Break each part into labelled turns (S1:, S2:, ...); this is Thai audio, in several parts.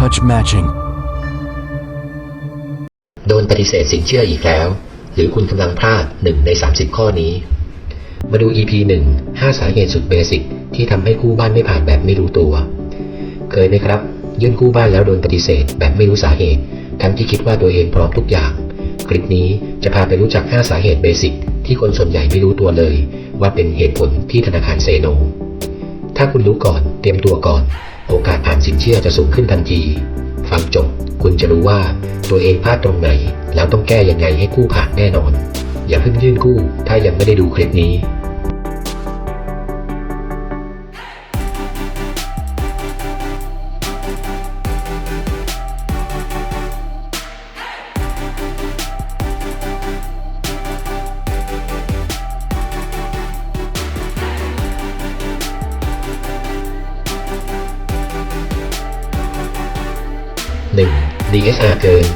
S1: touch matching.
S2: โดนปฏิเสธสินเชื่ออีกแล้ว หรือคุณกำลังพลาดหนึ่งใน 30 ข้อนี้ มาดู EP 1 5 สาเหตุสุดเบสิกที่ทำให้กู้บ้านไม่ผ่านแบบไม่รู้ตัว เคยไหมครับ ยื่นกู้บ้านแล้วโดนปฏิเสธแบบไม่รู้สาเหตุ ทั้งที่คิดว่าตัวเองพร้อมทุกอย่าง คลิปนี้จะพาไปรู้จัก 5 สาเหตุเบสิกที่คนส่วนใหญ่ไม่รู้ตัวเลย ว่าเป็นเหตุผลที่ธนาคารเซโน ถ้าคุณรู้ก่อน เตรียมตัวก่อน โอกาสผ่านสินเชื่อจะสูงขึ้นทันที ฟังจบคุณจะรู้ว่าตัวเองพลาดตรงไหน แล้วต้องแก้ยังไงให้กู้ผ่านแน่นอน อย่าเพิ่งยื่นกู้ ถ้ายังไม่ได้ดูคลิปนี้ DSR เกิน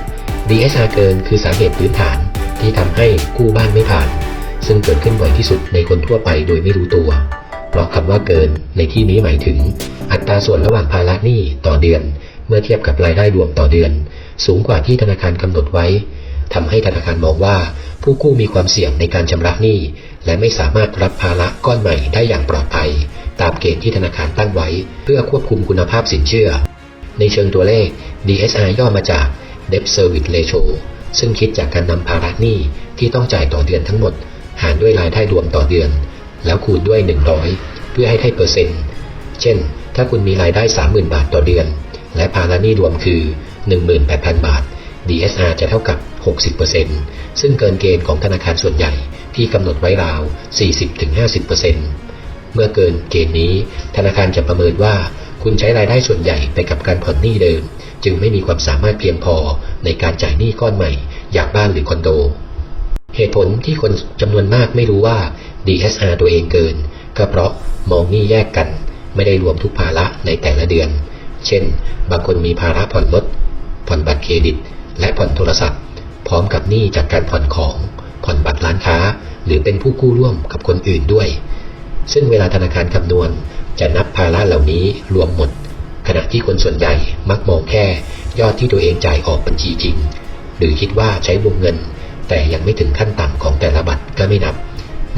S2: DSR เกินคือสาเหตุพื้นฐานที่ทำให้กู้บ้านไม่ผ่าน ซึ่งเกิดขึ้นบ่อยที่สุดในคนทั่วไปโดยไม่รู้ตัว เพราะคำว่าเกินในที่นี้หมายถึง อัตราส่วนระหว่างภาระหนี้ต่อเดือน เมื่อเทียบกับรายได้รวมต่อเดือน สูงกว่าที่ธนาคารกำหนดไว้ ทำให้ธนาคารมองว่า ผู้กู้มีความเสี่ยงในการชำระหนี้ และไม่สามารถรับภาระก้อนใหม่ได้อย่างปลอดภัย ตามเกณฑ์ที่ธนาคารตั้งไว้ เพื่อควบคุมคุณภาพสินเชื่อ ในเชิงตัวเลข DSR ย่อมาจาก Debt Service Ratio ซึ่งคิดจากการนำภาระหนี้ที่ต้องจ่ายต่อเดือนทั้งหมด หารด้วยรายได้รวมต่อเดือน แล้วคูณด้วย 100 เพื่อให้ได้เปอร์เซ็นต์ เช่น ถ้าคุณมีรายได้ 30,000 บาทต่อเดือน และภาระหนี้รวมคือ 18,000 บาท DSR จะเท่ากับ 60%ซึ่งเกินเกณฑ์ของธนาคารส่วนใหญ่ที่กำหนดไว้ราว 40-50%เมื่อเกินเกณฑ์นี้ ธนาคารจะประเมินว่า คุณใช้รายได้ส่วนใหญ่ไปกับการผ่อนหนี้เดิม จึงไม่มีความสามารถเพียงพอในการจ่ายหนี้ก้อนใหม่ อย่างบ้านหรือคอนโด เหตุผลที่คนจำนวนมากไม่รู้ว่า DSR ตัวเองเกิน ก็เพราะมองหนี้แยกกัน ไม่ได้รวมทุกภาระในแต่ละเดือน เช่น บางคนมีภาระผ่อนรถผ่อนบัตรเครดิต และผ่อนโทรศัพท์ พร้อมกับหนี้จากการผ่อนของผ่อนบัตรร้านค้า หรือเป็นผู้กู้ร่วมกับคนอื่นด้วย ซึ่งเวลาธนาคารคำนวณ จะนับภาระเหล่านี้รวมหมด ขณะที่คนส่วนใหญ่มักมองแค่ยอดที่ตัวเองจ่ายออกบัญชีจริง หรือคิดว่าใช้วงเงิน แต่ยังไม่ถึงขั้นต่ำของแต่ละบัตรก็ไม่นับ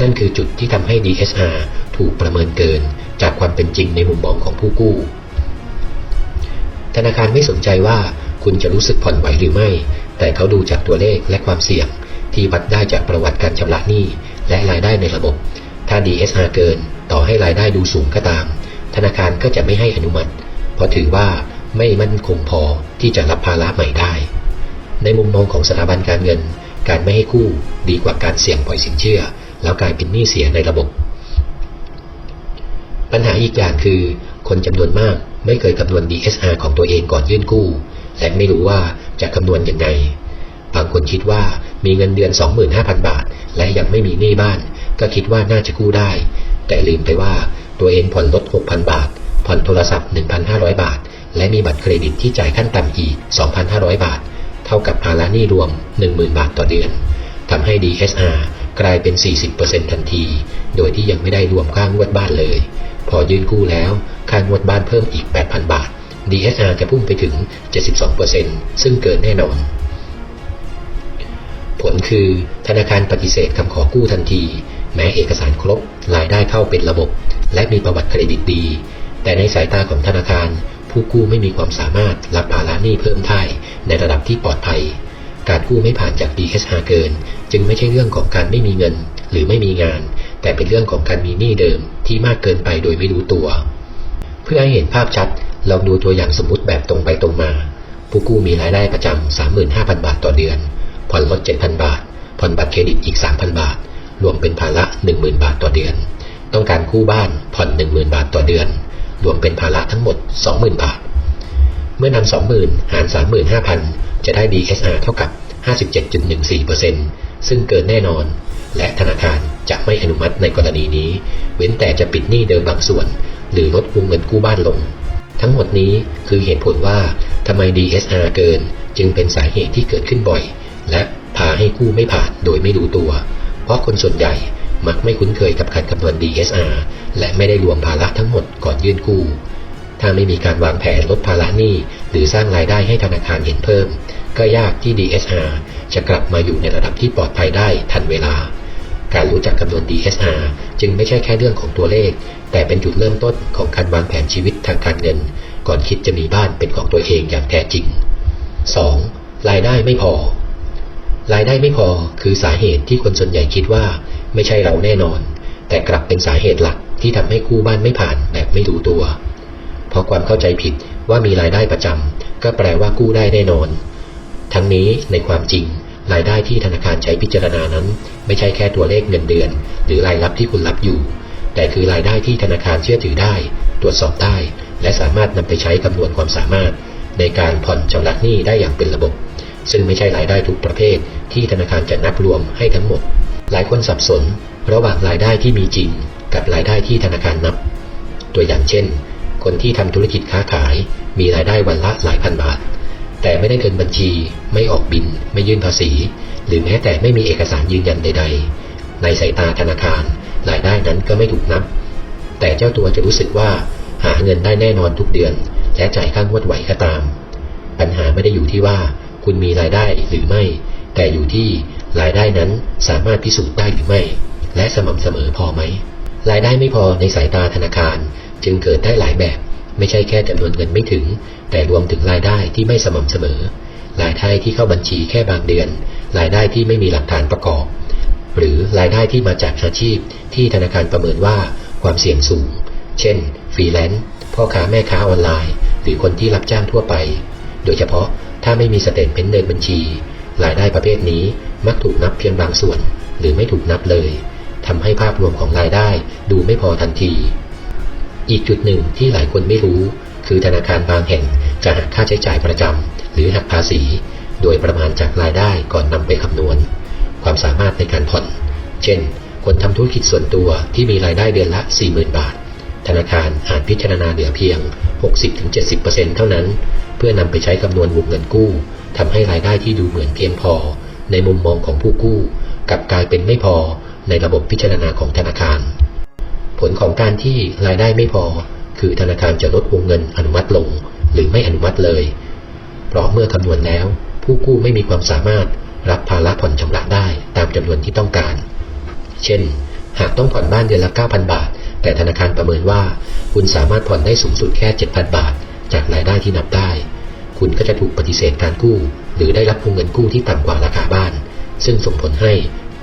S2: นั่นคือจุดที่ทำให้ DSR ถูกประเมินเกิน จากความเป็นจริงในมุมมองของผู้กู้ ธนาคารไม่สนใจว่าคุณจะรู้สึกผ่อนไหวหรือไม่ แต่เขาดูจากตัวเลขและความเสี่ยง ที่วัดได้จากประวัติการชำระหนี้และรายได้ในระบบ ถ้า DSR เกิน ต่อให้รายได้ดูสูงก็ตาม ธนาคารก็จะไม่ให้อนุมัติ เพราะถือว่าไม่มั่นคงพอที่จะรับภาระใหม่ได้ ในมุมมองของสถาบันการเงิน การไม่ให้กู้ดีกว่าการเสี่ยงปล่อยสินเชื่อ แล้วกลายเป็นหนี้เสียในระบบ ปัญหาอีกอย่างคือ คนจำนวนมากไม่เคยคำนวณ DSR ของตัวเองก่อนยื่นกู้ และไม่รู้ว่าจะคำนวณยังไงบางคนคิดว่ามีเงินเดือน 25,000 บาท และยังไม่มีหนี้บ้าน ก็คิดว่าน่าจะกู้ได้ แต่ลืมไปว่าตัวเองผ่อนรถ6,000 บาท ผ่อนโทรศัพท์ 1,500 บาท และมีบัตรเครดิตที่จ่ายขั้นต่ำอีก 2,500 บาท เท่ากับภาระหนี้รวม 10,000 บาทต่อเดือนทำให้ DSR กลายเป็น 40%ทันที โดยที่ยังไม่ได้รวมค่างวดบ้านเลย พอยื่นกู้แล้ว ค่างวดบ้านเพิ่มอีก 8,000 บาท DSR จะพุ่งไปถึง 72%ซึ่งเกินแน่นอน ผลคือธนาคารปฏิเสธคำขอกู้ทันที แม้เอกสารครบรายได้เข้าเป็นระบบ และมีประวัติเครดิตดี แต่ในสายตาของธนาคาร ผู้กู้ไม่มีความสามารถรับภาระหนี้เพิ่มได้ในระดับที่ปลอดภัย การกู้ไม่ผ่านจาก DSR เกิน จึงไม่ใช่เรื่องของการไม่มีเงิน หรือไม่มีงาน แต่เป็นเรื่องของการมีหนี้เดิมที่มากเกินไปโดยไม่รู้ตัว เพื่อให้เห็นภาพชัดลองดูตัวอย่างสมมติแบบตรงไปตรงมา ผู้กู้มีรายได้ประจำ35,000 บาทต่อเดือน ผ่อนรถ7,000 บาท ผ่อนบัตรเครดิตอีก 3,000 บาท รวมเป็นภาระ 10,000 บาทต่อเดือน ต้องการกู้บ้านผ่อน 10,000 บาทต่อเดือน รวมเป็นภาระทั้งหมด 20,000 บาท เมื่อนำ20,000 หาร 35,000 จะได้ DSR เท่ากับ 57.14%ซึ่งเกินแน่นอน และธนาคารจะไม่อนุมัติในกรณีนี้ เว้นแต่จะปิดหนี้เดิมบางส่วน หรือลดวงเงินกู้บ้านลง ทั้งหมดนี้คือเหตุผลว่าทำไม DSR เกิน จึงเป็นสาเหตุที่เกิดขึ้นบ่อย และพาให้กู้ไม่ผ่านโดยไม่รู้ตัว เพราะคนส่วนใหญ่มักไม่คุ้นเคยกับการคำนวณ DSR และไม่ได้รวมภาระทั้งหมดก่อนยื่นกู้ ถ้าไม่มีการวางแผนลดภาระหนี้ หรือสร้างรายได้ให้ธนาคารเห็นเพิ่ม ก็ยากที่ DSR จะกลับมาอยู่ในระดับที่ปลอดภัยได้ทันเวลา การรู้จักคำนวณ DSR จึงไม่ใช่แค่เรื่องของตัวเลข แต่เป็นจุดเริ่มต้นของการวางแผนชีวิตทางการเงิน ก่อนคิดจะมีบ้านเป็นของตัวเองอย่างแท้จริง 2. รายได้ไม่พอ รายได้ไม่พอคือสาเหตุที่คนส่วนใหญ่คิดว่า ไม่ใช่เราแน่นอน แต่กลับเป็นสาเหตุหลักที่ทำให้กู้บ้านไม่ผ่านแบบไม่รู้ตัว เพราะความเข้าใจผิดว่ามีรายได้ประจำก็แปลว่ากู้ได้แน่นอน ทั้งนี้ในความจริง รายได้ที่ธนาคารใช้พิจารณานั้น ไม่ใช่แค่ตัวเลขเงินเดือน หรือรายรับที่คุณรับอยู่ แต่คือรายได้ที่ธนาคารเชื่อถือได้ ตรวจสอบได้ และสามารถนำไปใช้คำนวณความสามารถ ในการผ่อนชำระหนี้ได้อย่างเป็นระบบ ซึ่งไม่ใช่รายได้ทุกประเภทที่ธนาคารจะนับรวมให้ทั้งหมด หลายคนสับสน ระหว่างรายได้ที่มีจริง กับรายได้ที่ธนาคารนับ ตัวอย่างเช่น คนที่ทำธุรกิจค้าขาย มีรายได้วันละหลายพันบาท แต่ไม่ได้เงินบัญชี ไม่ออกบิน ไม่ยื่นภาษี หรือแม้แต่ไม่มีเอกสารยืนยันใด ๆ ในสายตาธนาคาร รายได้นั้นก็ไม่ถูกนับ แต่เจ้าตัวจะรู้สึกว่าหาเงินได้แน่นอนทุกเดือนและจ่ายค่างวดไหวก็ตาม ปัญหาไม่ได้อยู่ที่ว่า คุณมีรายได้หรือไม่ แต่อยู่ที่รายได้นั้นสามารถพิสูจน์ได้หรือไม่ และสม่ำเสมอพอไหม รายได้ไม่พอในสายตาธนาคาร จึงเกิดได้หลายแบบ ไม่ใช่แค่จำนวนเงินไม่ถึง แต่รวมถึงรายได้ที่ไม่สม่ำเสมอ รายได้ที่เข้าบัญชีแค่บางเดือน รายได้ที่ไม่มีหลักฐานประกอบ หรือรายได้ที่มาจากอาชีพที่ธนาคารประเมินว่าความเสี่ยงสูง เช่นฟรีแลนซ์พ่อค้าแม่ค้าออนไลน์ หรือคนที่รับจ้างทั่วไป โดยเฉพาะ ถ้าไม่มีสเตทเมนต์เดินบัญชี รายได้ประเภทนี้มักถูกนับเพียงบางส่วน หรือไม่ถูกนับเลยทำให้ภาพรวมของรายได้ดูไม่พอทันที อีกจุดหนึ่งที่หลายคนไม่รู้ คือธนาคารบางแห่งจะหักค่าใช้จ่ายประจำหรือหักภาษี โดยประมาณจากรายได้ก่อนนำไปคำนวณ ความสามารถในการผ่อน เช่น คนทำธุรกิจส่วนตัวที่มีรายได้เดือนละ 40,000 บาท ธนาคารอาจพิจารณาเหลือเพียง 60-70%เท่านั้น เพื่อนำไปใช้คำนวณวงเงินกู้ทำให้รายได้ที่ดูเหมือนเพียงพอ ในมุมมองของผู้กู้กลับกลายเป็นไม่พอในระบบพิจารณาของธนาคาร ผลของการที่รายได้ไม่พอ คือธนาคารจะลดวงเงินอนุมัติลง หรือไม่อนุมัติเลย เพราะเมื่อคำนวณแล้ว ผู้กู้ไม่มีความสามารถรับภาระผ่อนชำระได้ตามจำนวนที่ต้องการ เช่น หากต้องผ่อนบ้านเดือนละ 9,000 บาท แต่ธนาคารประเมินว่า คุณสามารถผ่อนได้สูงสุดแค่ 7,000 บาท จากรายได้ที่นับได้ คุณก็จะถูกปฏิเสธการกู้ หรือได้รับวงเงินกู้ที่ต่ำกว่าราคาบ้าน ซึ่งส่งผลให้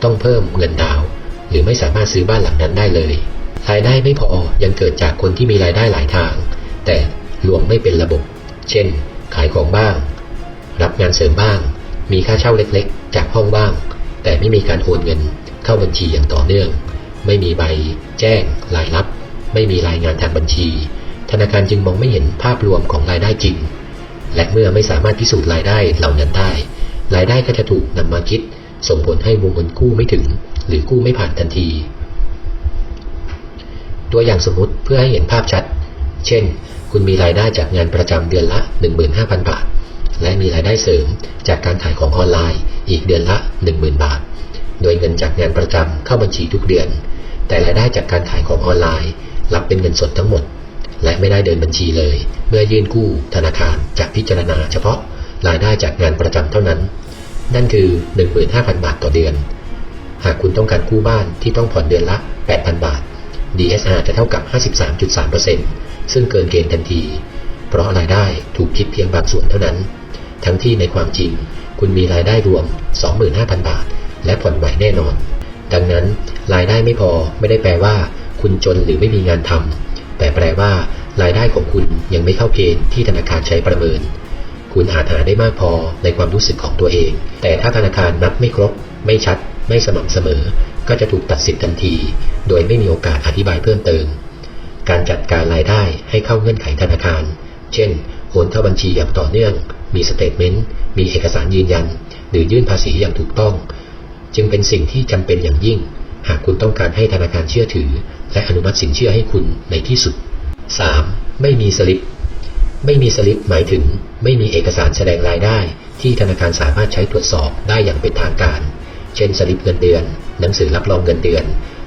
S2: ต้องเพิ่มเงินดาวน์หรือไม่สามารถซื้อบ้านหลังนั้นได้เลย รายได้ไม่พอยังเกิดจากคนที่มีรายได้หลายทาง แต่รวมไม่เป็นระบบ เช่น ขายของบ้าง รับงานเสริมบ้าง มีค่าเช่าเล็กๆ จากห้องบ้าง แต่ไม่มีการโอนเงิน เข้าบัญชีอย่างต่อเนื่อง ไม่มีใบ แจ้ง รายรับ ไม่มีรายงานทางบัญชี ธนาคารจึงมองไม่เห็นภาพรวมของรายได้จริง และเมื่อไม่สามารถพิสูจน์รายได้เหล่านั้นได้ รายได้ก็จะถูกนำมาคิด ส่งผลให้วงเงินกู้ไม่ถึง หรือกู้ไม่ผ่านทันที ตัวอย่างสมมติเพื่อให้เห็นภาพชัด เช่น คุณมีรายได้จากงานประจำเดือนละ 15,000 บาท และมีรายได้เสริมจากการขายของออนไลน์ อีกเดือนละ 10,000 บาทโดยเงินจากงานประจำเข้าบัญชีทุกเดือน แต่รายได้จากการขายของออนไลน์ รับเป็นเงินสดทั้งหมด และไม่ได้เดินบัญชีเลย เมื่อยื่นกู้ธนาคารจะพิจารณาเฉพาะรายได้จากงานประจำเท่านั้น นั่นคือ 15,000 บาทต่อเดือน หากคุณต้องการกู้บ้านที่ต้องผ่อนเดือนละ 8,000 บาท DSR จะเท่ากับ 53.3%ซึ่งเกินเกณฑ์ทันที เพราะรายได้ถูกคิดเพียงบางส่วนเท่านั้น ทั้งที่ในความจริง คุณมีรายได้รวม 25,000 บาท และผ่อนไหวแน่นอน ดังนั้นรายได้ไม่พอไม่ได้แปลว่า คุณจนหรือไม่มีงานทำแต่แปลว่า รายได้ของคุณยังไม่เข้าเกณฑ์ที่ธนาคารใช้ประเมิน คุณอาจหาได้มากพอในความรู้สึกของตัวเอง แต่ถ้าธนาคารนับไม่ครบ ไม่ชัด ไม่สม่ำเสมอ ก็จะถูกตัดสิทธิ์ทันที โดยไม่มีโอกาสอธิบายเพิ่มเติม การจัดการรายได้ให้เข้าเงื่อนไขธนาคาร เช่นโอนเข้าบัญชีอย่างต่อเนื่อง มีสเตทเมนต์ มีเอกสารยืนยัน หรือยื่นภาษีอย่างถูกต้อง จึงเป็นสิ่งที่จำเป็นอย่างยิ่ง หากคุณต้องการให้ธนาคารเชื่อถือ และอนุมัติสินเชื่อให้คุณในที่สุด 3. ไม่มีสลิป ไม่มีสลิปหมายถึง ไม่มีเอกสารแสดงรายได้ ที่ธนาคารสามารถใช้ตรวจสอบได้อย่างเป็นทางการ เช่นสลิปเงินเดือน หนังสือรับรองเงินเดือน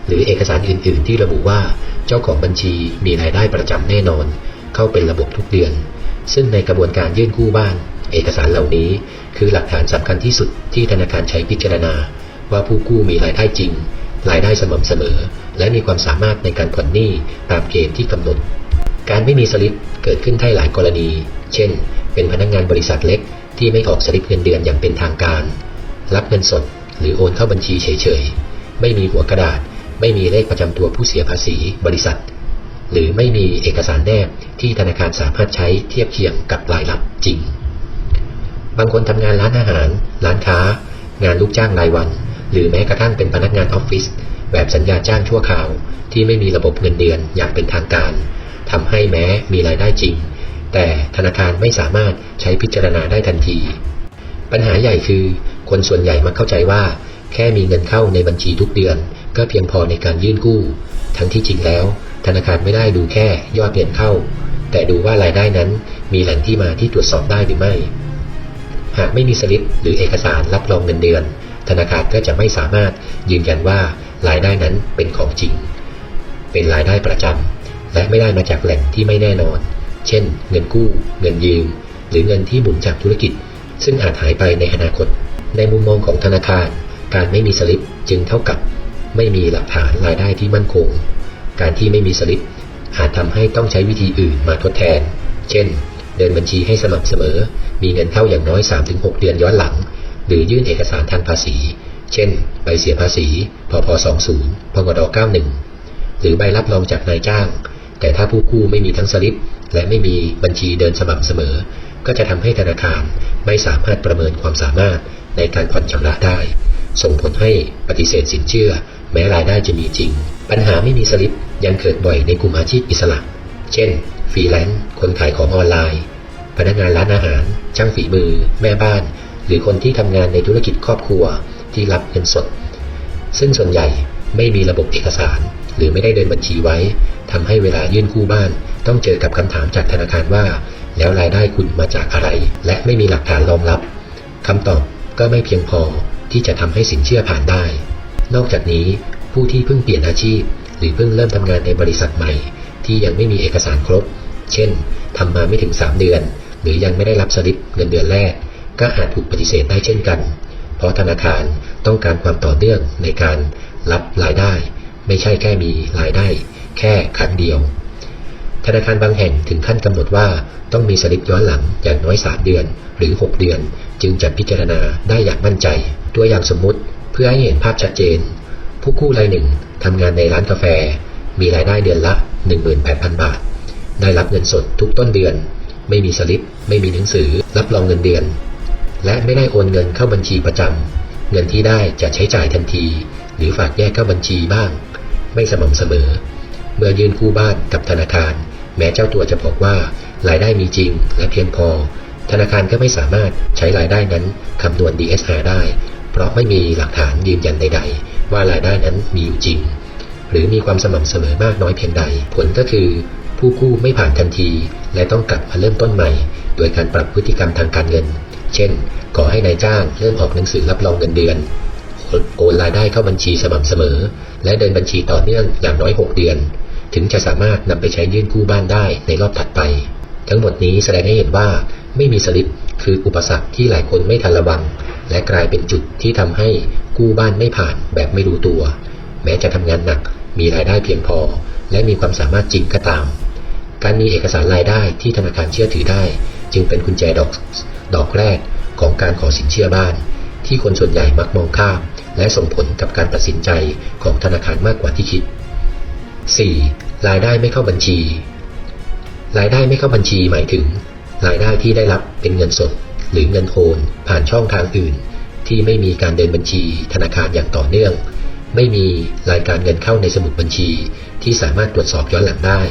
S2: หรือเอกสารอื่น ๆ ที่ระบุว่าเจ้าของบัญชีมีรายได้ประจำแน่นอน เข้าเป็นระบบทุกเดือน ซึ่งในกระบวนการยื่นกู้บ้าน เอกสารเหล่านี้ คือหลักฐานสำคัญที่สุดที่ธนาคารใช้พิจารณา ว่าผู้กู้มีรายได้จริง รายได้สม่ำเสมอ และมีความสามารถในการผ่อนหนี้ตามเกณฑ์ที่กำหนด การไม่มีสลิปเกิดขึ้นได้หลายกรณี เช่น เป็นพนักงงานบริษัทเล็ก ที่ไม่ออกสลิปเงินเดือนอย่างเป็นทางการ รับเงินสด หรือโอนเข้าบัญชีเฉยๆ ไม่มีหัวกระดาษ ไม่มีเลขประจำตัวผู้เสียภาษีบริษัท หรือไม่มีเอกสารแนบที่ธนาคารสามารถใช้เทียบเคียงกับรายรับจริง บางคนทำงานร้านอาหาร ร้านค้างานลูกจ้างรายวัน หรือแม้กระทั่งเป็นพนักงานออฟฟิศแบบสัญญาจ้างชั่วคราว ที่ไม่มีระบบเงินเดือนอย่างเป็นทางการทำให้แม้มีรายได้จริง แต่ธนาคารไม่สามารถใช้พิจารณาได้ทันที ปัญหาใหญ่คือ คนส่วนใหญ่มักเข้าใจว่า แค่มีเงินเข้าในบัญชีทุกเดือน ก็เพียงพอในการยื่นกู้ ทั้งที่จริงแล้ว ธนาคารไม่ได้ดูแค่ยอดเงินเข้า แต่ดูว่ารายได้นั้นมีแหล่งที่มาที่ตรวจสอบได้หรือไม่ หากไม่มีสลิปหรือเอกสารรับรองเงินเดือน ธนาคารก็จะไม่สามารถยืนยันว่ารายได้นั้นเป็นของจริง เป็นรายได้ประจำและไม่ได้มาจากแหล่งที่ไม่แน่นอน เช่น เงินกู้ เงินยืม หรือเงินที่หมุนจากธุรกิจ ซึ่งอาจหายไปในอนาคต ในมุมมองของธนาคาร การไม่มีสลิปจึงเท่ากับ ไม่มีหลักฐานรายได้ที่มั่นคง การที่ไม่มีสลิปอาจทำให้ต้องใช้วิธีอื่นมาทดแทน เช่น เดินบัญชีให้สม่ำเสมอ มีเงินเข้าอย่างน้อย 3-6 เดือนย้อนหลัง หรือยื่นเอกสารทางภาษี เช่น ใบเสียภาษีพพ20พกด91 หรือใบรับรองจากนายจ้าง แต่ถ้าผู้กู้ไม่มีทั้งสลิป และไม่มีบัญชีเดินสม่ำเสมอ ก็จะทำให้ธนาคารไม่สามารถประเมินความสามารถในการผ่อนชำระได้ ส่งผลให้ปฏิเสธสินเชื่อ แม้รายได้จะมีจริง ปัญหาไม่มีสลิปยังเกิดบ่อยในกลุ่มอาชีพอิสระ เช่นฟรีแลนซ์คนขายของออนไลน์ พนักงานร้านอาหาร ช่างฝีมือ แม่บ้าน หรือคนที่ทำงานในธุรกิจครอบครัวที่รับเงินสด ซึ่งส่วนใหญ่ไม่มีระบบเอกสาร หรือไม่ได้เดินบัญชีไว้ทำให้เวลายื่นกู้บ้าน ต้องเจอกับคำถามจากธนาคารว่า แล้วรายได้คุณมาจากอะไร และไม่มีหลักฐานรองรับคำตอบก็ไม่เพียงพอที่จะทำให้สินเชื่อผ่านได้ นอกจากนี้ผู้ที่เพิ่งเปลี่ยนอาชีพ หรือเพิ่งเริ่มทำงานในบริษัทใหม่ ที่ยังไม่มีเอกสารครบ เช่นทำมาไม่ถึง 3 เดือน หรือยังไม่ได้รับสลิปเงินเดือนแรก ก็อาจถูกปฏิเสธได้เช่นกัน เพราะธนาคารต้องการความต่อเนื่องในการรับรายได้ ไม่ใช่แค่มีรายได้ แค่ครั้งเดียว ธนาคารบางแห่งถึงขั้นกำหนดว่าต้องมีสลิปย้อนหลังอย่างน้อย 3 เดือน หรือ 6 เดือน จึงจะพิจารณาได้อย่างมั่นใจ ตัวอย่างสมมุติเพื่อให้เห็นภาพชัดเจน ผู้กู้รายหนึ่งทำงานในร้านกาแฟ มีรายได้เดือนละ 18,000 บาท ได้รับเงินสดทุกต้นเดือน ไม่มีสลิป ไม่มีหนังสือ รับรองเงินเดือน และไม่ได้โอนเงินเข้าบัญชีประจำ เงินที่ได้จะใช้จ่ายทันที หรือฝากแยกเข้าบัญชีบ้าง ไม่สม่ำเสมอ เมื่อยื่นกู้บ้านกับธนาคาร แม้เจ้าตัวจะบอกว่ารายได้มีจริงและเพียงพอ ธนาคารก็ไม่สามารถใช้รายได้นั้นคำนวณ DSR ได้ เพราะไม่มีหลักฐานยืนยันใด ๆ ว่ารายได้นั้นมีอยู่จริง หรือมีความสม่ำเสมอมากน้อยเพียงใด ผลก็คือ ผู้กู้ไม่ผ่านทันที และต้องกลับมาเริ่มต้นใหม่ โดยการปรับพฤติกรรมทางการเงิน เช่น ขอให้นายจ้างเริ่มออกหนังสือรับรองเงินเดือน โอนรายได้เข้าบัญชีสม่ำเสมอ และเดินบัญชีต่อเนื่องอย่างน้อย 6 เดือน ถึงจะสามารถนำไปใช้ยื่นกู้บ้านได้ในรอบถัดไป ทั้งหมดนี้แสดงให้เห็นว่าไม่มีสลิปคืออุปสรรคที่หลายคนไม่ทันระวัง และกลายเป็นจุดที่ทำให้กู้บ้านไม่ผ่านแบบไม่รู้ตัว แม้จะทำงานหนักมีรายได้เพียงพอ และมีความสามารถจริงก็ตาม การมีเอกสารรายได้ที่ธนาคารเชื่อถือได้ จึงเป็นกุญแจดอก ดอกแรกของการขอสินเชื่อบ้าน ที่คนส่วนใหญ่มักมองข้าม และส่งผลกับการตัดสินใจของธนาคารมากกว่าที่คิด 4. รายได้ไม่เข้าบัญชี รายได้ไม่เข้าบัญชีหมายถึง รายได้ที่ได้รับเป็นเงินสด หรือเงินโอนผ่านช่องทางอื่น ที่ไม่มีการเดินบัญชีธนาคารอย่างต่อเนื่อง ไม่มีรายการเงินเข้าในสมุดบัญชีที่สามารถตรวจสอบย้อนหลังได้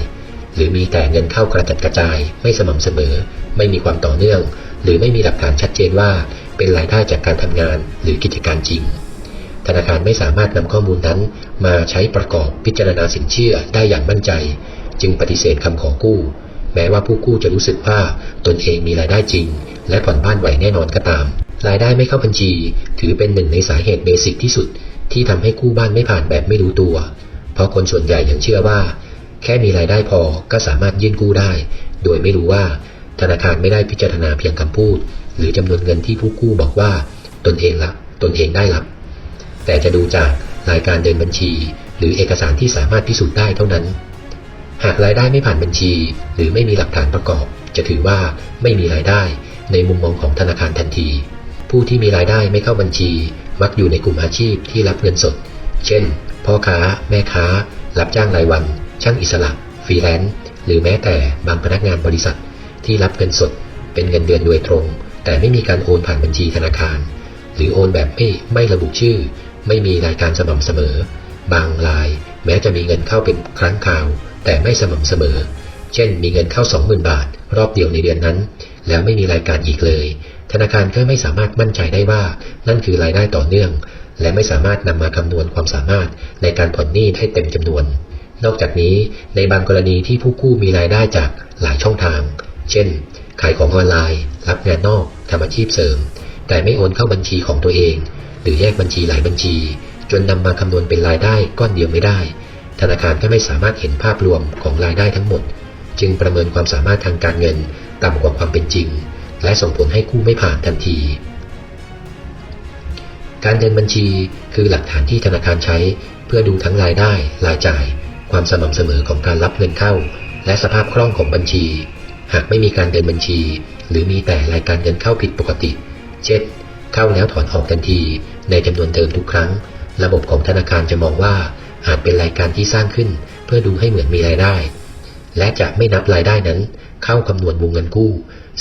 S2: หรือมีแต่เงินเข้ากระจัดกระจาย ไม่สม่ำเสมอ ไม่มีความต่อเนื่อง หรือไม่มีหลักฐานชัดเจนว่า เป็นรายได้จากการทำงานหรือกิจการจริง ธนาคารไม่สามารถนำข้อมูลนั้น มาใช้ประกอบพิจารณาสินเชื่อได้อย่างมั่นใจ จึงปฏิเสธคำขอกู้ แม้ว่าผู้กู้จะรู้สึกว่าตนเองมีรายได้จริง และผ่อนบ้านไหวแน่นอนก็ตาม รายได้ไม่เข้าบัญชี ถือเป็นหนึ่งในสาเหตุเบสิกที่สุด ที่ทำให้กู้บ้านไม่ผ่านแบบไม่รู้ตัว เพราะคนส่วนใหญ่ยังเชื่อว่า แค่มีรายได้พอก็สามารถยื่นกู้ได้ โดยไม่รู้ว่าธนาคารไม่ได้พิจารณาเพียงคำพูด หรือจำนวนเงินที่ผู้กู้บอกว่า ตนเองรับตนเองได้รับ แต่จะดูจากรายการเดินบัญชี หรือเอกสารที่สามารถพิสูจน์ได้เท่านั้น หากรายได้ไม่ผ่านบัญชี หรือไม่มีหลักฐานประกอบ จะถือว่าไม่มีรายได้ ในมุมมองของธนาคารทันที ผู้ที่มีรายได้ไม่เข้าบัญชี มักอยู่ในกลุ่มอาชีพที่รับเงินสด เช่น พ่อค้า แม่ค้า รับจ้างรายวัน ช่างอิสระ ฟรีแลนซ์ หรือแม้แต่บางพนักงานบริษัท ที่รับเงินสด เป็นเงินเดือนโดยตรง แต่ไม่มีการโอนผ่านบัญชีธนาคาร หรือโอนแบบไม่ไม่ระบุชื่อ ไม่มีรายการสม่ำเสมอ บางราย แม้จะมีเงินเข้าเป็นครั้งคราว แต่ไม่สม่ำเสมอ เช่น มีเงินเข้า 20,000 บาท รอบเดียวในเดือนนั้น แล้วไม่มีรายการอีกเลย ธนาคารก็ไม่สามารถมั่นใจได้ว่า นั่นคือรายได้ต่อเนื่อง และไม่สามารถนำมาคำนวณความสามารถในการผ่อนหนี้ให้เต็มจำนวน นอกจากนี้ในบางกรณีที่ผู้กู้มีรายได้จากหลายช่องทาง เช่น ขายของออนไลน์ รับงานนอกทำอาชีพเสริม แต่ไม่โอนเข้าบัญชีของตัวเอง หรือแยกบัญชีหลายบัญชี จนนำมาคำนวณเป็นรายได้ก้อนเดียวไม่ได้ ธนาคารก็ไม่สามารถเห็นภาพรวมของรายได้ทั้งหมด จึงประเมินความสามารถทางการเงินต่ำกว่าความเป็นจริง และส่งผลให้กู้ไม่ผ่านทันทีการเดินบัญชีคือหลักฐานที่ธนาคารใช้ เพื่อดูทั้งรายได้ รายจ่าย ความสม่ำเสมอของการรับเงินเข้า และสภาพคล่องของบัญชี หากไม่มีการเดินบัญชี หรือมีแต่รายการเงินเข้าผิดปกติ เช่น เข้าแล้วถอนออกทันที ในจำนวนเดิมทุกครั้ง ระบบของธนาคารจะมองว่าอาจเป็นรายการที่สร้างขึ้น เพื่อดูให้เหมือนมีรายได้ และจะไม่นับรายได้นั้น เข้าคำนวณวงเงินกู้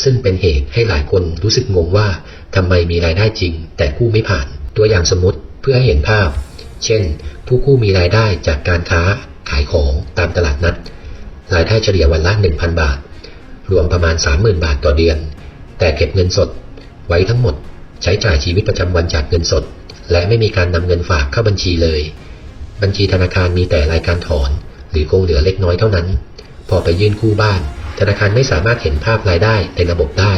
S2: ซึ่งเป็นเหตุให้หลายคนรู้สึกงงว่าทำไมมีรายได้จริง แต่กู้ไม่ผ่าน ตัวอย่างสมมติเพื่อให้เห็นภาพ เช่น ผู้กู้มีรายได้จากการค้า ขายของตามตลาดนัด รายได้เฉลี่ยวันละ 1,000 บาท รวมประมาณ 30,000 บาทต่อเดือน แต่เก็บเงินสด ไว้ทั้งหมด ใช้จ่ายชีวิตประจำวันจากเงินสด และไม่มีการนำเงินฝากเข้าบัญชีเลย บัญชีธนาคารมีแต่รายการถอน หรือคงเหลือเล็กน้อยเท่านั้น พอไปยื่นกู้บ้าน ธนาคารไม่สามารถเห็นภาพรายได้ในระบบได้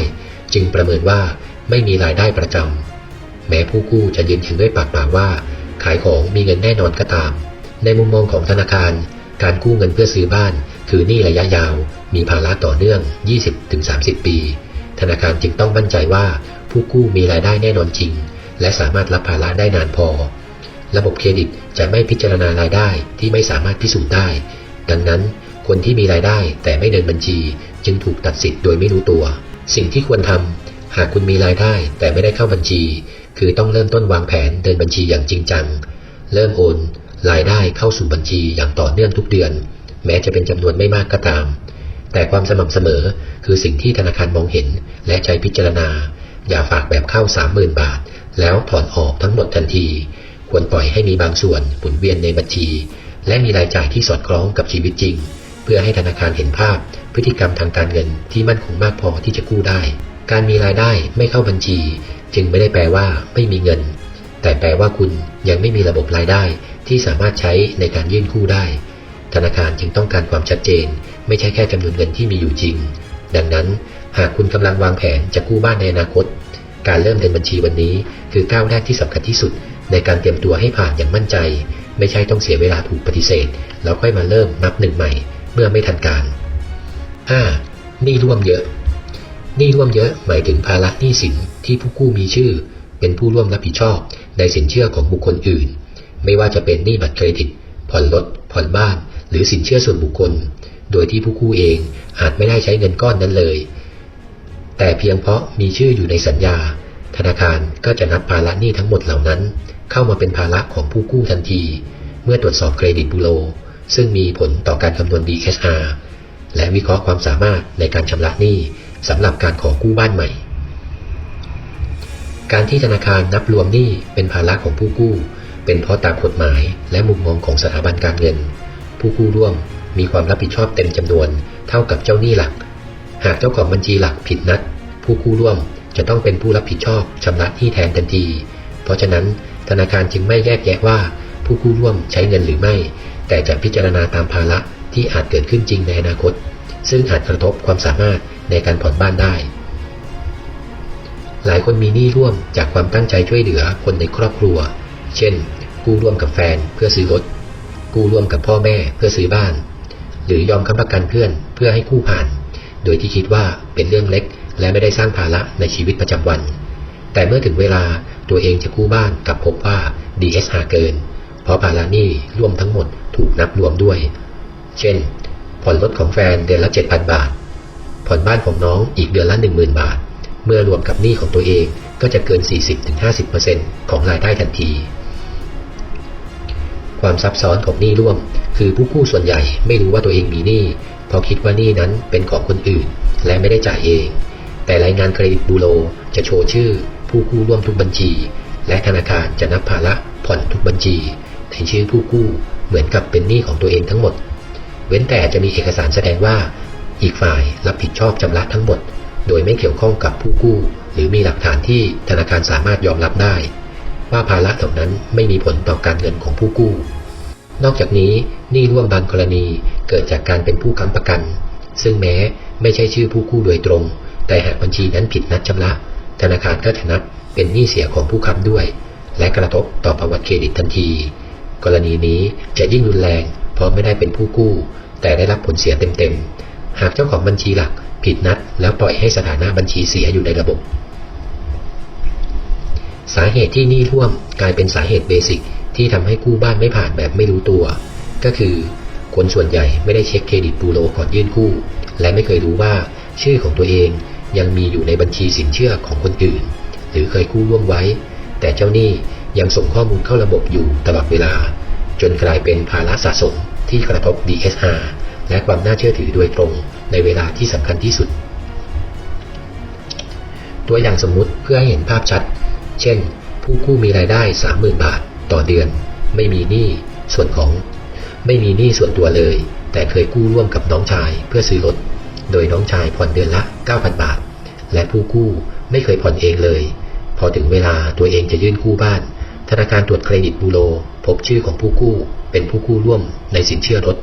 S2: จึงประเมินว่าไม่มีรายได้ประจำแม้ผู้กู้จะยืนยันด้วยปากเปล่าว่า ขายของมีเงินแน่นอนก็ตาม ในมุมมองของธนาคาร การกู้เงินเพื่อซื้อบ้าน คือหนี้ระยะยาว มีภาระต่อเนื่อง 20-30 ปี ธนาคารจึงต้องมั่นใจว่า ผู้กู้มีรายได้แน่นอนจริง และสามารถรับภาระได้นานพอ ระบบเครดิตจะไม่พิจารณารายได้ที่ไม่สามารถพิสูจน์ได้ ดังนั้น คนที่มีรายได้แต่ไม่เดินบัญชี จึงถูกตัดสิทธิ์โดยไม่รู้ตัว สิ่งที่ควรทำหากคุณมีรายได้แต่ไม่ได้เข้าบัญชี คือต้องเริ่มต้นวางแผนเดินบัญชีอย่างจริงจัง เริ่มโอน รายได้เข้าสู่บัญชีอย่างต่อเนื่องทุกเดือน แม้จะเป็นจำนวนไม่มากก็ตาม แต่ความสม่ำเสมอคือสิ่งที่ธนาคารมองเห็นและใช้พิจารณา อย่าฝากแบบเข้า 30,000 บาท แล้วถอนออกทั้งหมดทันที ควรปล่อยให้มีบางส่วนหมุนเวียนในบัญชี และมีรายจ่ายที่สอดคล้องกับชีวิตจริง เพื่อให้ธนาคารเห็นภาพ พฤติกรรมทางการเงินที่มั่นคงมากพอที่จะกู้ได้ การมีรายได้ไม่เข้าบัญชี จึงไม่ได้แปลว่าไม่มีเงิน แต่แปลว่าคุณยังไม่มีระบบรายได้ ที่สามารถใช้ในการยื่นกู้ได้ ธนาคารจึงต้องการความชัดเจน ไม่ใช่แค่จำนวนเงินที่มีอยู่จริง ดังนั้น หากคุณกำลังวางแผนจะกู้บ้านในอนาคต การเริ่มเดินบัญชีวันนี้ คือก้าวแรกที่สำคัญที่สุด ในการเตรียมตัวให้ผ่านอย่างมั่นใจ ไม่ใช่ต้องเสียเวลาถูกปฏิเสธ แล้วค่อยมาเริ่มนับหนึ่งใหม่ เมื่อไม่ทันการ 5. หนี้ร่วมเยอะหนี้ร่วมเยอะหมายถึงภาระหนี้สินที่ผู้กู้มีชื่อ เป็นผู้ร่วมรับผิดชอบในสินเชื่อของบุคคลอื่น ไม่ว่าจะเป็นหนี้บัตรเครดิต ผ่อนรถ ผ่อนบ้าน หรือสินเชื่อส่วนบุคคล โดยที่ผู้กู้เองอาจไม่ได้ใช้เงินก้อนนั้นเลย แต่เพียงเพราะมีชื่ออยู่ในสัญญา ธนาคารก็จะนับภาระหนี้ทั้งหมดเหล่านั้น เข้ามาเป็นภาระของผู้กู้ทันที เมื่อตรวจสอบเครดิตบูโร ซึ่งมีผลต่อการคำนวณ DSR และวิเคราะห์ความสามารถในการชำระหนี้สำหรับการขอกู้บ้านใหม่ การที่ธนาคารนับรวมหนี้เป็นภาระของผู้กู้ เป็นเพราะตามกฎหมาย และมุมมองของสถาบันการเงิน ผู้กู้ร่วมมีความรับผิดชอบเต็มจำนวน เท่ากับเจ้าหนี้หลัก หากเจ้าของบัญชีหลักผิดนัด ผู้กู้ร่วมจะต้องเป็นผู้รับผิดชอบชำระหนี้แทนทันที เพราะฉะนั้นธนาคารจึงไม่แยกแยะว่า ผู้กู้ร่วมใช้เงินหรือไม่ แต่จะพิจารณาตามภาระที่อาจเกิดขึ้นจริงในอนาคต ซึ่งอาจกระทบความสามารถในการผ่อนบ้านได้ หลายคนมีหนี้ร่วมจากความตั้งใจช่วยเหลือคนในครอบครัว เช่น กู้ร่วมกับแฟนเพื่อซื้อรถ กู้ร่วมกับพ่อแม่เพื่อซื้อบ้าน หรือยอมค้ำประกันเพื่อนเพื่อให้กู้ผ่าน โดยที่คิดว่าเป็นเรื่องเล็ก และไม่ได้สร้างภาระในชีวิตประจำวัน แต่เมื่อถึงเวลาตัวเองจะกู้บ้านกลับพบว่า DSR เกิน เพราะภาระหนี้ร่วมทั้งหมดถูกนับรวมด้วย เช่น ผ่อนรถของแฟนเดือนละ 7,000 บาท ผ่อนบ้านของน้องอีกเดือนละ 10,000 บาท เมื่อรวมกับหนี้ของตัวเองก็จะเกิน 40-50%ของรายได้ทันที ความซับซ้อนของหนี้ร่วม คือผู้กู้ส่วนใหญ่ไม่รู้ว่าตัวเองมีหนี้พราะคิดว่าหนี้นั้นเป็นของคนอื่น และไม่ได้จ่ายเอง แต่รายงานเครดิตบูโรจะโชว์ชื่อ ผู้กู้ร่วมทุกบัญชี และธนาคารจะนับภาระผ่อนทุกบัญชี ในชื่อผู้กู้เหมือนกับเป็นหนี้ของตัวเองทั้งหมด เว้นแต่จะมีเอกสารแสดงว่า อีกฝ่ายรับผิดชอบชำระทั้งหมด โดยไม่เกี่ยวข้องกับผู้กู้ หรือมีหลักฐานที่ธนาคารสามารถยอมรับได้ ว่าภาระเหล่านั้นไม่มีผลต่อการเงินของผู้กู้ นอกจากนี้หนี้ร่วมบางกรณีเกิดจากการเป็นผู้ค้ำประกัน ซึ่งแม้ไม่ใช่ชื่อผู้กู้โดยตรง แต่หากบัญชีนั้นผิดนัดชำระ ธนาคารก็จะนับเป็นหนี้เสียของผู้ค้ำด้วย และกระทบต่อประวัติเครดิตทันที กรณีนี้จะยิ่งรุนแรงเพราะไม่ได้เป็นผู้กู้ แต่ได้รับผลเสียเต็มๆ หากเจ้าของบัญชีหลักผิดนัด แล้วปล่อยให้สถานะบัญชีเสียอยู่ในระบบ สาเหตุที่หนี้ร่วมกลายเป็นสาเหตุเบสิกที่ทำให้กู้บ้านไม่ผ่านแบบไม่รู้ตัว ก็คือ คนส่วนใหญ่ไม่ได้เช็คเครดิตบูโรก่อนยื่นกู้ และไม่เคยรู้ว่าชื่อของตัวเองยังมีอยู่ในบัญชีสินเชื่อของคนอื่น หรือเคยกู้ร่วมไว้ แต่เจ้าหนี้ยังส่งข้อมูลเข้าระบบอยู่ตลอดเวลา จนกลายเป็นภาระสะสมที่กระทบ DSR และความน่าเชื่อถือโดยตรงในเวลาที่สำคัญที่สุด ตัวอย่างสมมุติเพื่อให้เห็นภาพชัด เช่น ผู้กู้มีรายได้ 30,000 บาท ต่อเดือน ไม่มีหนี้ส่วนของ ไม่มีหนี้ส่วนตัวเลย แต่เคยกู้ร่วมกับน้องชายเพื่อซื้อรถ โดยน้องชายผ่อนเดือนละ 9,000 บาท และผู้กู้ไม่เคยผ่อนเองเลย พอถึงเวลาตัวเองจะยื่นกู้บ้าน ธนาคารตรวจเครดิตบูโร พบชื่อของผู้กู้ เป็นผู้กู้ร่วมในสินเชื่อรถ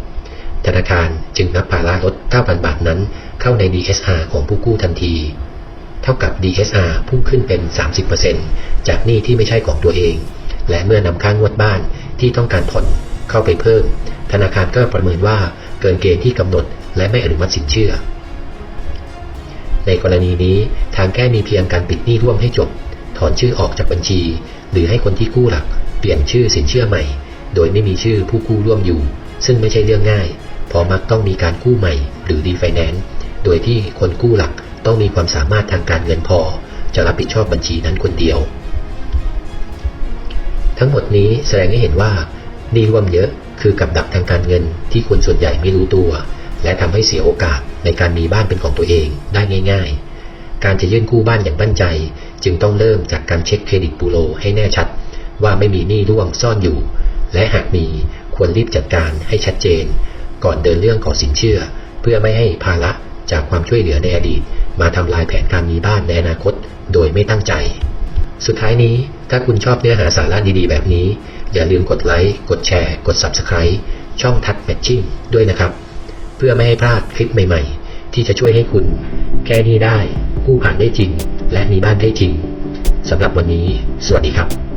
S2: ธนาคารจึงนับภาระรถ 9,000 บาทนั้น เข้าใน DSR ของผู้กู้ทันที เท่ากับ DSR พุ่งขึ้นเป็น 30%จากหนี้ที่ไม่ใช่ของตัวเอง และเมื่อนำค่างวดบ้านที่ต้องการผ่อนเข้าไปเพิ่ม ธนาคารก็ประเมินว่าเกินเกณฑ์ที่กำหนด และไม่อนุมัติสินเชื่อ ในกรณีนี้ทางแก้มีเพียงการปิดหนี้ร่วมให้จบ ถอนชื่อออกจากบัญชี หรือให้คนที่กู้หลัก เปลี่ยนชื่อสินเชื่อใหม่ โดยไม่มีชื่อผู้กู้ร่วมอยู่ ซึ่งไม่ใช่เรื่องง่ายเพราะมักต้องมีการกู้ใหม่ หรือรีไฟแนนซ์โดยที่คนกู้หลัก ต้องมีความสามารถทางการเงินพอ จะรับผิดชอบบัญชีนั้นคนเดียว ทั้งหมดนี้แสดงให้เห็นว่านี้ร่วมเยอะคือกับดักทางการเงินที่คนส่วนใหญ่ไม่รู้ตัว และทำให้เสียโอกาสในการมีบ้านเป็นของตัวเองได้ง่าย ๆ การจะยื่นกู้บ้านอย่างมั่นใจ จึงต้องเริ่มจากการเช็คเครดิตบูโรให้แน่ชัด ว่าไม่มีหนี้ร่วมซ่อนอยู่ และหากมีควรรีบจัดการให้ชัดเจน ก่อนเดินเรื่องขอสินเชื่อ เพื่อไม่ให้ภาระจากความช่วยเหลือในอดีต มาทำลายแผนการมีบ้านในอนาคต โดยไม่ตั้งใจ สุดท้ายนี้ถ้าคุณชอบเนื้อหาสาระดีๆ แบบนี้ อย่าลืมกดไลค์ กดแชร์ กด Subscribe ช่องทัดแมทชิ่งด้วยนะครับ เพื่อไม่ให้พลาดคลิปใหม่ๆ ที่จะช่วยให้คุณแก้หนี้ได้กู้ผ่านได้จริง และมีบ้านได้จริงสำหรับวันนี้ สวัสดีครับ